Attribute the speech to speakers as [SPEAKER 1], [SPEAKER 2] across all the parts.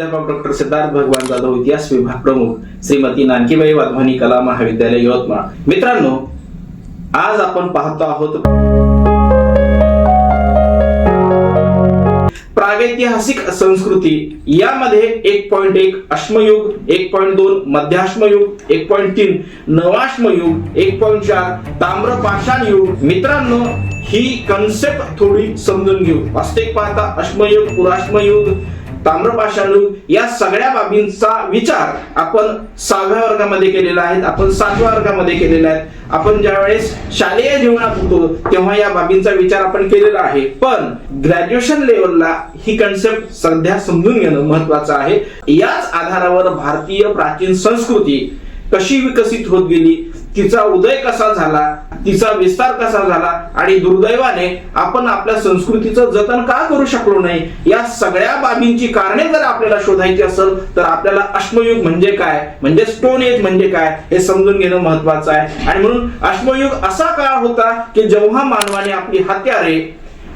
[SPEAKER 1] प्राध्यापक डॉक्टर सिद्धार्थ भगवान जाधव इतिहास विभाग प्रमुख श्रीमती नानकीबाई वाधवानी कला महाविद्यालय यवतमाळ. मित्रांनो आज आपण पाहतो आहोत प्रागैतिहासिक संस्कृती. यामध्ये एक पॉइंट एक अश्मयुग एक पॉइंट दोन मध्याश्मयुग एक पॉइंट तीन नवाश्मयुग एक पॉइंट चार ताम्रपाषाण युग मित्रांनो ही कन्सेप्ट थोडी समजून घेऊ. वास्तविक पाहता अश्मयुग पुराश्मयुग ताम्रपाषाण या सगळ्या बाबींचा विचार आपण सहाव्या वर्गामध्ये केलेला आहे. आपण सातव्या वर्गामध्ये केलेला आहे. आपण ज्यावेळेस शालेय जीवनात होतो तेव्हा या बाबींचा विचार आपण केलेला आहे. पण ग्रॅज्युएशन लेवलला ही कन्सेप्ट सध्या समजून घेणं महत्वाचं आहे. याच आधारावर भारतीय प्राचीन संस्कृती कशी विकसित होत गेली? तिचा उदय कसा झाला तिचा विस्तार कसा झाला आणि दुर्दैवाने आपण आपल्या संस्कृतीचं जतन का करू शकलो नाही? या सगळ्या बाबींची कारणे जर आपल्याला शोधायची असेल तर आपल्याला अश्मयुग म्हणजे काय? म्हणजे स्टोन एज म्हणजे काय? हे समजून घेणं महत्वाचं आहे. आणि म्हणून अश्मयुग असा काळ होता की जेव्हा मानवाने आपली हत्यारे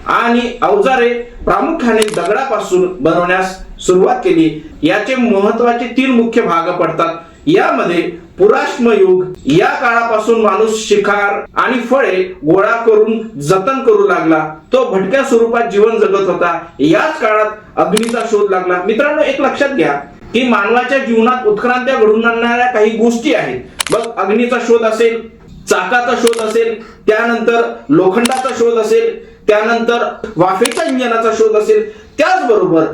[SPEAKER 1] आणि अवजारे प्रामुख्याने दगडापासून बनवण्यास सुरुवात केली. याचे महत्त्वाचे तीन मुख्य भाग पडतात. यामध्ये पुराश्म युग या काळापासून माणूस शिकार आणि फळे गोळा करून जतन करू लागला. तो भटक्या स्वरूपात जीवन जगत होता. याच काळात अग्नीचा शोध लागला. मित्रांनो एक लक्षात घ्या की मानवाच्या जीवनात उत्क्रांत्या घडून आणणाऱ्या काही गोष्टी आहेत. बघ अग्नीचा शोध असेल चाकाचा शोध असेल त्यानंतर लोखंडाचा शोध असेल त्यानंतर वाफेच्या इंजनाचा शोध असेल त्याचबरोबर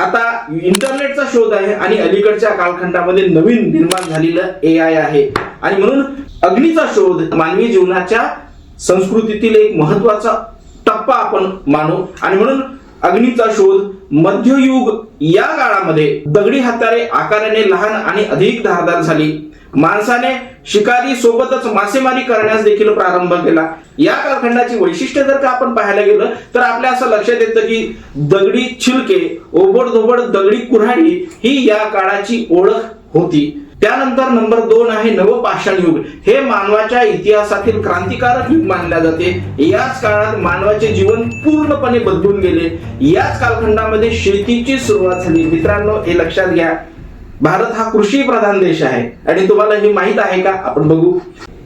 [SPEAKER 1] आता इंटरनेटचा शोध आहे आणि अलीकडच्या कालखंडामध्ये नवीन निर्माण झालेलं ए आय आहे. आणि म्हणून अग्नीचा शोध मानवी जीवनाच्या संस्कृतीतील एक महत्त्वाचा टप्पा आपण मानू. आणि म्हणून अग्नीचा शोध मध्ययुग या काळामध्ये दगडी हत्यारे आकाराने लहान आणि अधिक धारदार झाली. माणसाने शिकारी सोबतच मासेमारी करण्यास देखील प्रारंभ केला. या कालखंडाची वैशिष्ट्य जर का आपण पाहायला गेलं तर आपल्या असं लक्षात येतं की दगडी छिलके ओबडधोबड दगडी कुऱ्हाडी ही या काळाची ओळख होती. त्यानंतर नंबर दोन आहे नवपाषाण युग. हे मानवाच्या इतिहासातील क्रांतिकारक युग मानले जाते. याच काळात मानवाचे जीवन पूर्णपणे बदलून गेले. याच कालखंडामध्ये शेतीची सुरुवात झाली. मित्रांनो हे लक्षात घ्या. भारत हा कृषी प्रधान देश आहे. आणि तुम्हाला हे माहीत आहे का? आपण बघू.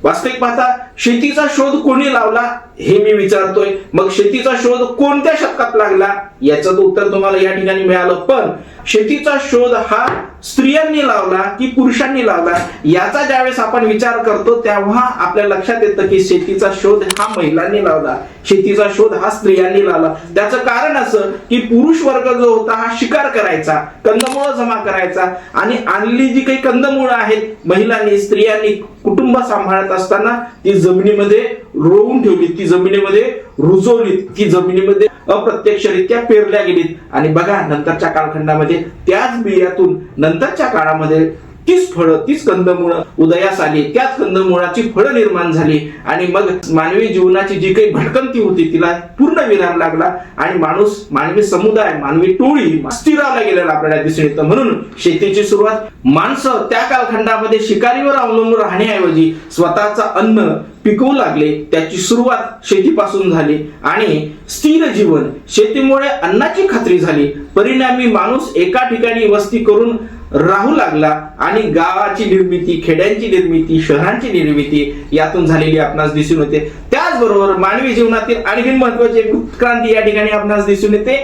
[SPEAKER 1] वास्तविक पाहता शेतीचा शोध कोणी लावला? हे मी विचारतोय मग शेतीचा शोध कोणत्या शतकात लागला? याचं उत्तर तुम्हाला या ठिकाणी मिळालं. पण शेतीचा शोध हा स्त्रियांनी लावला की पुरुषांनी लावला? याचा ज्यावेळेस आपण विचार करतो तेव्हा आपल्या लक्षात येतं की शेतीचा शोध हा महिलांनी लावला. शेतीचा शोध हा स्त्रियांनी लावला. त्याचं कारण असं की पुरुष वर्ग जो होता हा शिकार करायचा कंदमुळं जमा करायचा. आणि आणली जी काही कंदमुळं आहेत महिलांनी स्त्रियांनी कुटुंब सांभाळत असताना ती जमिनीमध्ये रोवून ठेवली ती जमिनीमध्ये रुजवलीत ती जमिनीमध्ये अप्रत्यक्षरित्या पेरल्या गेलीत. आणि बघा नंतरच्या कालखंडामध्ये त्याच बियातून नंतरच्या काळामध्ये तीच फळं तीच कंदमुळं उदयास आली. त्याच कंदमुळाची फळं निर्माण झाली. आणि मग मानवी जीवनाची जी काही भटकंती होती तिला पूर्ण विराम लागला. आणि माणूस मानवी समुदाय मानवी टोळी स्थिरावला गेलेला आपल्याला दिसून येतं. म्हणून शेतीची सुरुवात माणसं त्या कालखंडामध्ये शिकारीवर अवलंबून राहण्याऐवजी स्वतःचं अन्न पिकवू लागले त्याची सुरुवात शेतीपासून झाली आणि स्थिर जीवन शेतीमुळे अन्नाची खात्री झाली. परिणामी माणूस एका ठिकाणी वस्ती करून राहू लागला आणि गावाची निर्मिती खेड्यांची निर्मिती शहरांची निर्मिती यातून झालेली आपणास दिसून येते. त्याचबरोबर मानवी जीवनातील आणखी महत्वाची उत्क्रांती या ठिकाणी आपणास दिसून येते.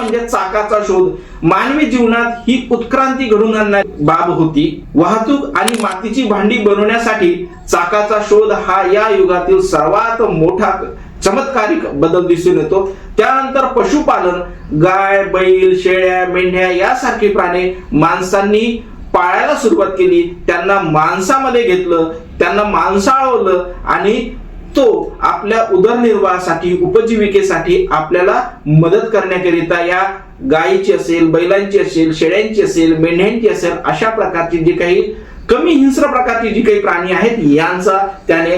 [SPEAKER 1] म्हणजे चाकाचा शोध. मानवी जीवनात ही उत्क्रांती घडून आणणारी बाब होती. वाहतूक आणि मातीची भांडी बनवण्यासाठी चाकाचा शोध हा या युगातील सर्वात मोठा चमत्कारिक बदल दिसून येतो. त्यानंतर पशुपालन गाय बैल शेळ्या मेंढ्या यासारखी प्राणी माणसांनी पाळायला सुरुवात केली. त्यांना माणसामध्ये घेतलं त्यांना माणसाळवलं आणि तो आपल्या उदरनिर्वाहासाठी उपजीविकेसाठी आपल्याला मदत करण्याकरिता या गायीची असेल बैलांची असेल शेळ्यांची असेल मेंढ्यांची असेल अशा प्रकारची जी काही कमी हिंस्र प्रकारची जी काही प्राणी आहेत यांचा त्याने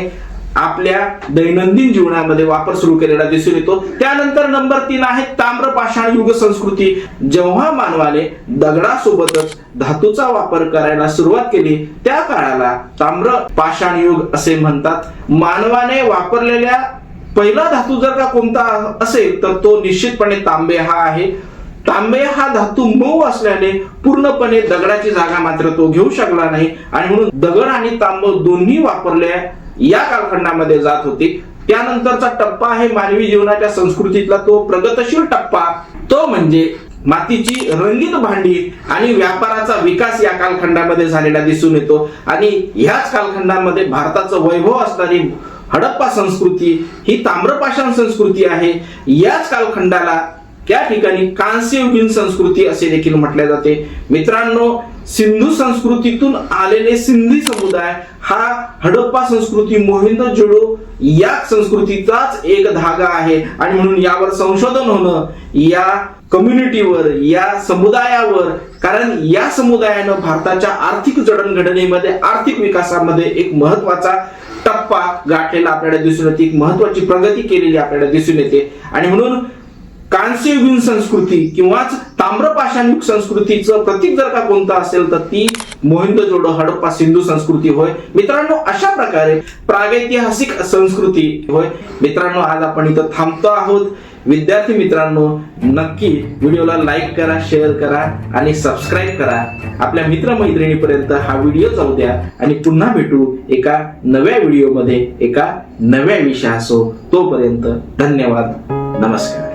[SPEAKER 1] आपल्या दैनंदिन जीवनामध्ये वापर सुरू केलेला दिसून येतो. त्यानंतर नंबर तीन आहे ताम्रपाषाण युग संस्कृती. जेव्हा मानवाने दगडासोबतच धातूचा वापर करायला सुरुवात केली त्या काळाला ताम्र पाषाण युग असे म्हणतात. मानवाने वापरलेल्या पहिला धातू जर का कोणता असेल तर तो निश्चितपणे तांबे हा आहे. तांबे हा धातू मऊ असल्याने पूर्णपणे दगडाची जागा मात्र तो घेऊ शकला नाही. आणि म्हणून दगड आणि तांब दोन्ही वापरल्या या कालखंडामध्ये जात होते. त्यानंतरचा टप्पा आहे मानवी जीवनाच्या संस्कृतीतला. तो प्रगतशील टप्पा. तो म्हणजे मातीची रंगीत भांडी आणि व्यापाराचा विकास या कालखंडामध्ये झालेला दिसून येतो. आणि ह्याच कालखंडामध्ये भारताचं वैभव असणारी हडप्पा संस्कृती ही ताम्रपाषाण संस्कृती आहे. याच कालखंडाला त्या ठिकाणी कांस्ययुगीन संस्कृती असे देखील म्हटले जाते. मित्रांनो सिंधू संस्कृतीतून आलेले सिंधी समुदाय हा हडप्पा संस्कृती मोहिंदो जोडो या संस्कृतीचाच एक धागा आहे. आणि म्हणून यावर संशोधन होणं या कम्युनिटीवर या समुदायावर कारण या समुदायानं भारताच्या आर्थिक जडणघडणीमध्ये आर्थिक विकासामध्ये एक महत्त्वाचा टप्पा गाठलेला आपल्याला दिसून येते. एक महत्वाची प्रगती केलेली आपल्याला दिसून येते. आणि म्हणून कांस्ययुगीन संस्कृती किंवाच ताम्रपाषाणयुग संस्कृतीचं प्रतीक जर का कोणतं असेल तर ती मोहिंदोजोडो हडप्पा सिंधू संस्कृती होय. मित्रांनो अशा प्रकारे प्रागैतिहासिक संस्कृती होय. मित्रांनो आज आपण इथं थांबतो आहोत. विद्यार्थी मित्रांनो नक्की व्हिडिओला लाईक करा शेअर करा आणि सबस्क्राईब करा. आपल्या मित्रमैत्रिणीपर्यंत हा व्हिडिओ जाऊ द्या आणि पुन्हा भेटू एका नव्या व्हिडिओमध्ये एका नव्या विषयासो. तोपर्यंत धन्यवाद. नमस्कार.